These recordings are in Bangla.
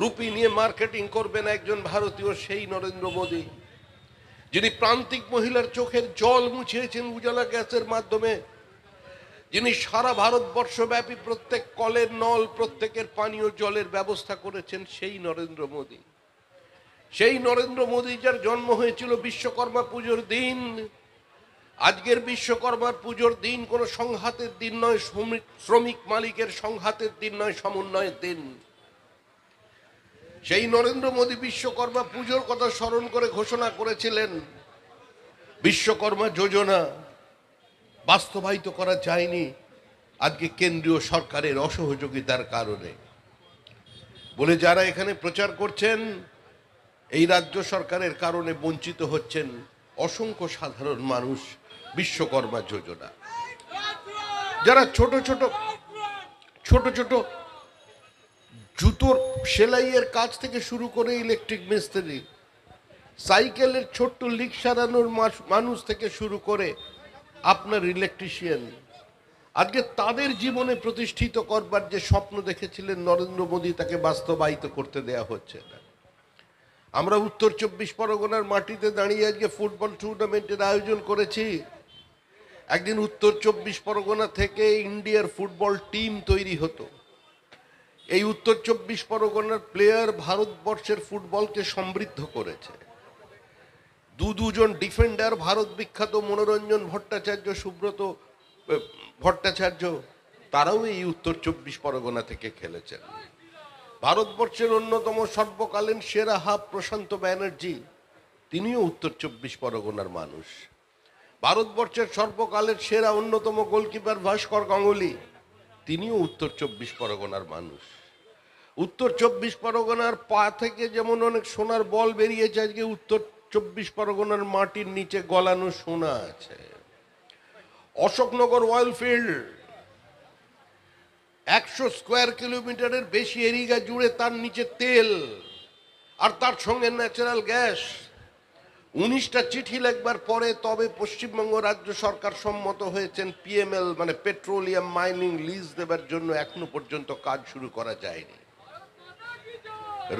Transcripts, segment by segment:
রুপি নিয়ে মার্কেটিং করবেন একজন ভারতীয়, সেই নরেন্দ্র মোদী। যিনি প্রান্তিক মহিলার চোখের জল মুছিয়েছেন উজালা গ্যাসের মাধ্যমে, যিনি সারা ভারতবর্ষব্যাপী প্রত্যেক কলের নল, প্রত্যেকের পানীয় জলের ব্যবস্থা করেছেন, সেই নরেন্দ্র মোদী। সেই নরেন্দ্র মোদী যার জন্ম হয়েছিল বিশ্বকর্মা পুজোর দিন। আজকের বিশ্বকর্মার পুজোর দিন কোনো সংঘাতের দিন নয় শ্রমিক মালিকের সংঘাতের দিন নয়, সমন্বয়ের দিন। সেই নরেন্দ্র মোদী বিশ্বকর্মা পুজোর কথা স্মরণ করে ঘোষণা করেছিলেন, বিশ্বকর্মা যোজনা বাস্তবায়িত করা যায়নি, আজকে কেন্দ্রীয় সরকারের অসহযোগিতার কারণে। বলে যারা এখানে প্রচার করছেন, এই রাজ্য সরকারের কারণে বঞ্চিত হচ্ছেন অসংখ্য সাধারণ মানুষ বিশ্বকর্মা যোজনা। যারা ছোট ছোট ছোট ছোট জুতোর সেলাইয়ের কাজ থেকে শুরু করে ইলেকট্রিক মিস্ত্রি, সাইকেলের ছোট্ট লিক সারানোর মানুষ থেকে শুরু করে আপনার ইলেকট্রিশিয়ান আজকে তাদের জীবনে প্রতিষ্ঠিত করবার যে স্বপ্ন দেখেছিলেন নরেন্দ্র মোদী, তাকে বাস্তবায়িত করতে দেয়া হচ্ছে না। আমরা উত্তর চব্বিশ পরগনার মাটিতে দাঁড়িয়ে আজকে ফুটবল টুর্নামেন্টের আয়োজন করেছি। একদিন উত্তর চব্বিশ পরগনা থেকে ইন্ডিয়ার ফুটবল টিম তৈরি হতো। এই উত্তর চব্বিশ পরগনার প্লেয়ার ভারতবর্ষের ফুটবলকে সমৃদ্ধ করেছে। দু দুজন ডিফেন্ডার ভারত বিখ্যাত মনোরঞ্জন ভট্টাচার্য, সুব্রত ভট্টাচার্য, তারাও এই উত্তর চব্বিশ পরগনা থেকে খেলেছেন। ভারতবর্ষের অন্যতম সর্বকালীন সেরা হাফ প্রশান্ত ব্যানার্জি, তিনিও উত্তর চব্বিশ পরগনার মানুষ। ভারতবর্ষের সর্বকালের সেরা অন্যতম গোলকিপার ভাস্কর গাঙ্গুলি তিনিও উত্তর চব্বিশ পরগনার মানুষ। উত্তর চব্বিশ পরগনার পা থেকে যেমন অনেক সোনার বল বেরিয়েছে, আজকে উত্তর চব্বিশ পরগনার মাটির নিচে গলানো সোনা আছে। অশোকনগর অয়েল ফিল্ড একশো স্কোয়ার কিলোমিটারের বেশি এরিয়া জুড়ে তার নিচে তেল, আর তার সঙ্গে ন্যাচারাল গ্যাস উনিশটা চিঠি লেখবার পরে তবে পশ্চিমবঙ্গ রাজ্য সরকার সম্মত হয়েছেন পিএমএল মানে পেট্রোলিয়াম মাইনিং লিজ দেবার জন্য এখনও পর্যন্ত কাজ শুরু করা যায়নি।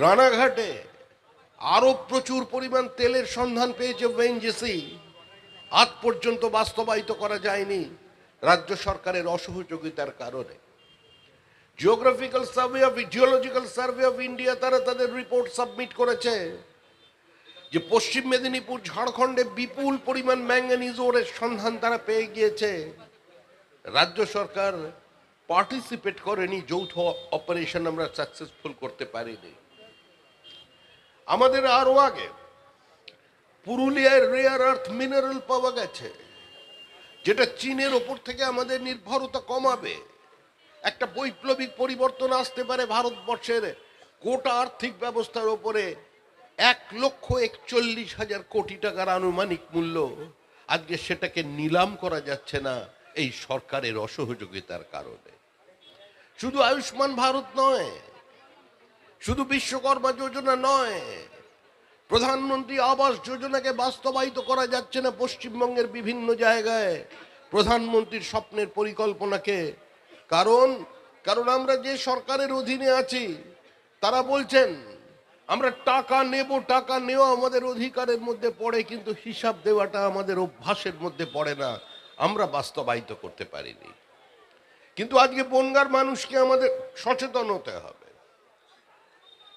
রানাঘাটে আরও প্রচুর পরিমাণ তেলের সন্ধান পেয়েছে ওএনজিসি আজ পর্যন্ত বাস্তবায়িত করা যায়নি রাজ্য সরকারের অসহযোগিতার কারণে। Geographical survey of geological survey of India তারা তাদের রিপোর্ট সাবমিট করেছে। যে পশ্চিম মেদিনীপুর, ঝাড়খণ্ডে বিপুল পরিমাণ ম্যাঙ্গানিজ ওরের সন্ধান তারা পেয়ে গিয়েছে। রাজ্য সরকার পার্টিসিপেট করেনি, যৌথ অপারেশন আমরা সাকসেসফুল করতে পারিনি। আমাদের আরও আগে পুরুলিয়ায় রেয়ার আর্থ মিনারেল পাওয়া গেছে, যেটা চীনের ওপর থেকে আমাদের নির্ভরতা কমাবে। একটা বৈপ্লবিক পরিবর্তন আসতে পারে ভারতবর্ষের গোটা আর্থিক ব্যবস্থার ওপরে। এক লক্ষ একচল্লিশ হাজার কোটি টাকার আনুমানিক মূল্য। আজকে সেটাকে নিলাম করা যাচ্ছে না এই সরকারের অসহযোগিতার কারণে। শুধু আয়ুষ্মান ভারত নয়, শুধু বিশ্বকর্মা যোজনা নয়, প্রধানমন্ত্রী আবাস যোজনাকে বাস্তবায়িত করা যাচ্ছে না পশ্চিমবঙ্গের বিভিন্ন জায়গায়। প্রধানমন্ত্রীর স্বপ্নের পরিকল্পনাকে। কারণ কারণ আমরা যে সরকারের অধীনে আছি, তারা বলছেন আমরা টাকা নেব, টাকা নেওয়া আমাদের অধিকারের মধ্যে পড়ে, কিন্তু হিসাব দেওয়াটা আমাদের অভ্যাসের মধ্যে পড়ে না। আমরা বাস্তবায়িত করতে পারিনি। কিন্তু আজকে বনগার মানুষকে আমাদের সচেতন হতে হবে।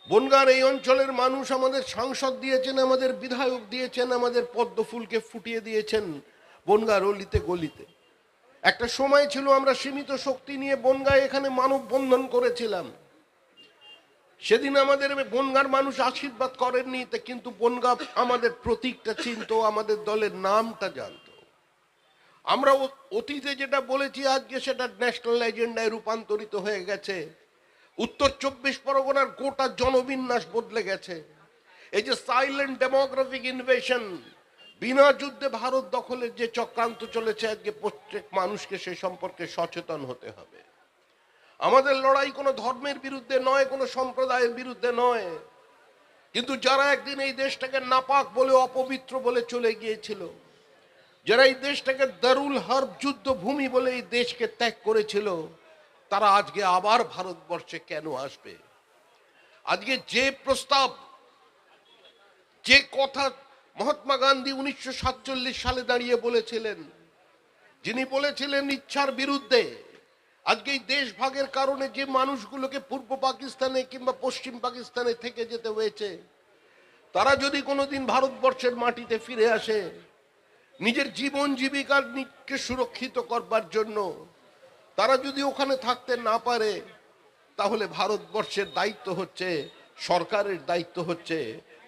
বনগার এই অঞ্চলের মানুষ আমাদের সাংসদ দিয়েছেন, আমাদের বিধায়ক দিয়েছেন, আমাদের পদ্ম ফুলকে ফুটিয়ে দিয়েছেন বনগার অলিতে গলিতে। একটা সময় ছিল আমরা সীমিত শক্তি নিয়ে বনগায় এখানে মানববন্ধন করেছিলাম। সেদিন আমাদের বনগার মানুষ আশীর্বাদ করেননি, তা কিন্তু বনগা আমাদের প্রতীকটা চিনতো, আমাদের দলের নামটা জানতো। আমরা অতীতে যেটা বলেছি, আজকে সেটা ন্যাশনাল এজেন্ডায় রূপান্তরিত হয়ে গেছে। উত্তর চব্বিশ পরগনার গোটা জনবিন্যাস বদলে গেছে। এই যে সাইলেন্ট ডেমোগ্রাফিক ইনভেশন বিনা যুদ্ধে ভারত দখলের যে চক্রান্ত চলেছে, আজকে প্রত্যেক মানুষকে সে সম্পর্কে সচেতন হতে হবে। আমাদের লড়াই কোনো ধর্মের বিরুদ্ধে নয়, কোনো সম্প্রদায়ের বিরুদ্ধে নয়। কিন্তু যারা একদিন এই দেশটাকে নাপাক বলে, অপবিত্র বলে চলে গিয়েছিল, যারা এই দেশটাকে দারুল হার্ব যুদ্ধ ভূমি বলে এই দেশকে ত্যাগ করেছিল, তারা আজকে আবার ভারতবর্ষে কেন আসবে? আজকে যে প্রস্তাব, যে কথা মহাত্মা গান্ধী উনিশশো সাতচল্লিশ সালে দাঁড়িয়ে বলেছিলেন, যিনি বলেছিলেন ইচ্ছার বিরুদ্ধে আজকে এই দেশ ভাগের কারণে যে মানুষগুলোকে পূর্ব পাকিস্তানে কিংবা পশ্চিম পাকিস্তানে থেকে যেতে হয়েছে, তারা যদি কোনোদিন ভারতবর্ষের মাটিতে ফিরে আসে, নিজের জীবন জীবিকার নিকে সুরক্ষিত করবার জন্য তারা যদি ওখানে থাকতে না পারে, তাহলে ভারতবর্ষের দায়িত্ব হচ্ছে, সরকারের দায়িত্ব হচ্ছে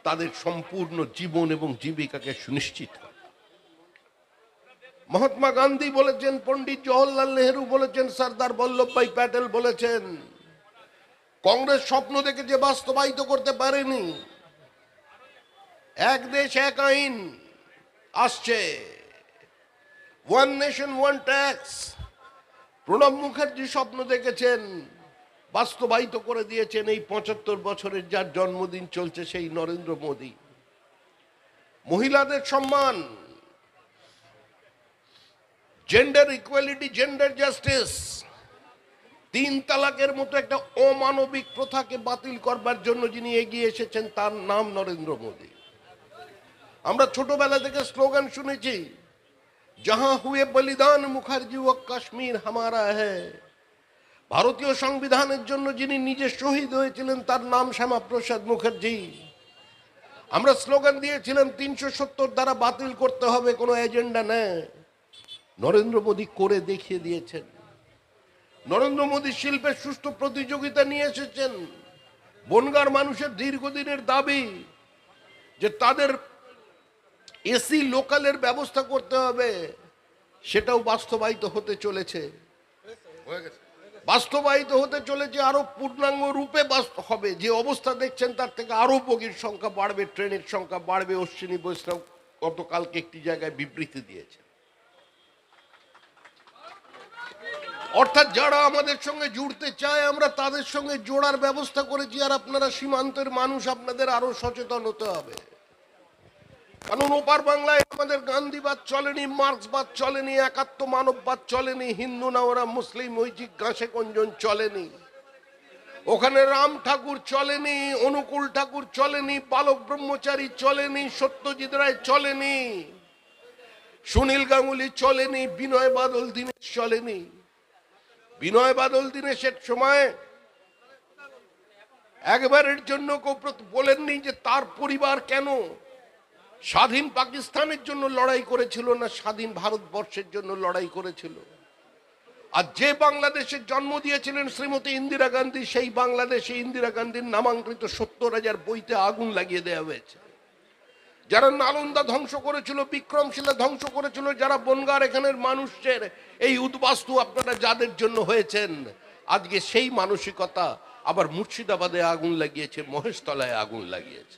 তাদের সম্পূর্ণ জীবন এবং জীবিকাকে সুনিশ্চিত মহাত্মা গান্ধী বলেছেন, পণ্ডিত জওহরলাল নেহেরু বলেছেন, সর্দার বল্লভভাই প্যাটেল বলেছেন, কংগ্রেস স্বপ্ন দেখে যে বাস্তবায়িত করতে পারেনি। এক দেশ, এক আইন আসছে। One nation one tax Pranab Mukherjee স্বপ্ন দেখেছেন, বাস্তবায়িত করে দিয়েছেন, এই পঁচাত্তর বছরের যার জন্মদিন চলছে, সেই নরেন্দ্র মোদী। মহিলাদের সম্মান। জেন্ডার ইকুয়ালিটি জেন্ডার জাস্টিস তিন তালাকের মতো একটা অমানবিক প্রথাকে বাতিল করবার জন্য যিনি এগিয়ে এসেছেন, তার নাম নরেন্দ্র মোদী। আমরা ছোটবেলা থেকে স্লোগান শুনেছি যাহা হুয়ে বলিদান মুখার্জি ও কাশ্মীর হামারা হ্যায়। ভারতীয় সংবিধানের জন্য যিনি নিজে শহীদ হয়েছিলেন, তার নাম শ্যামাপ্রসাদ মুখার্জি। আমরা স্লোগান দিয়েছিলাম, তিনশো সত্তর দ্বারা বাতিল করতে হবে, কোনো এজেন্ডা নেই। নরেন্দ্র মোদী করে দেখিয়ে দিয়েছেন। নরেন্দ্র মোদী শিল্পের সুষ্ঠু প্রতিযোগিতা নিয়ে এসেছেন। বনগার মানুষের দীর্ঘদিনের দাবি যে তাদের এসি লোকালের ব্যবস্থা করতে হবে, সেটাও বাস্তবায়িত হতে চলেছে। বাস্তবায়িত হতে চলেছে আরও পূর্ণাঙ্গ রূপে হবে। যে অবস্থা দেখছেন তার থেকে আরও বগির সংখ্যা বাড়বে, ট্রেনের সংখ্যা বাড়বে। অশ্বিনী বৈষ্ণব গতকালকে একটি জায়গায় বিবৃতি দিয়েছে অর্থাৎ যারা আমাদের সঙ্গে জুড়তে চায়, আমরা তাদের সঙ্গে জোড়ার ব্যবস্থা করেছি আর আপনারা সীমান্তের মানুষ, আপনাদের আরও সচেতন হতে হবে। কারণ ওপার বাংলায় আমাদের গান্ধীবাদ চলেনি, মার্ক্সবাদ চলেনি একাত্ম মানববাদ চলেনি, হিন্দু না ওরা মুসলিম ওই জিজ্ঞাসে কঞ্জন চলেনি। ওখানে রাম ঠাকুর চলেনি, অনুকূল ঠাকুর চলেনি, বালক ব্রহ্মচারী চলেনি, সত্যজিৎ রায় চলেনি, সুনীল গাঙ্গুলি চলেনি, বিনয় বাদল, দীনেশ চলেনি। বিনয় বাদল দীনেশের সময় একবারের জন্য কেউ বলেননি যে তার পরিবার কেন? স্বাধীন পাকিস্তানের জন্য লড়াই করেছিল না স্বাধীন ভারতবর্ষের জন্য লড়াই করেছিল? আর যে বাংলাদেশে জন্ম দিয়েছিলেন শ্রীমতী ইন্দিরা গান্ধী, সেই বাংলাদেশে ইন্দিরা গান্ধীর নামাঙ্কিত সত্তর হাজার বইতে আগুন লাগিয়ে দেওয়া হয়েছে। যারা নালন্দা ধ্বংস করেছিল, বিক্রমশিলা ধ্বংস করেছিল, যারা বনগার এখানের মানুষের এই উদ্বাস্তু আপনারা যাদের জন্য হয়েছেন, আজকে সেই মানসিকতা আবার মুর্শিদাবাদে আগুন লাগিয়েছে, মহেশতলায় আগুন লাগিয়েছে।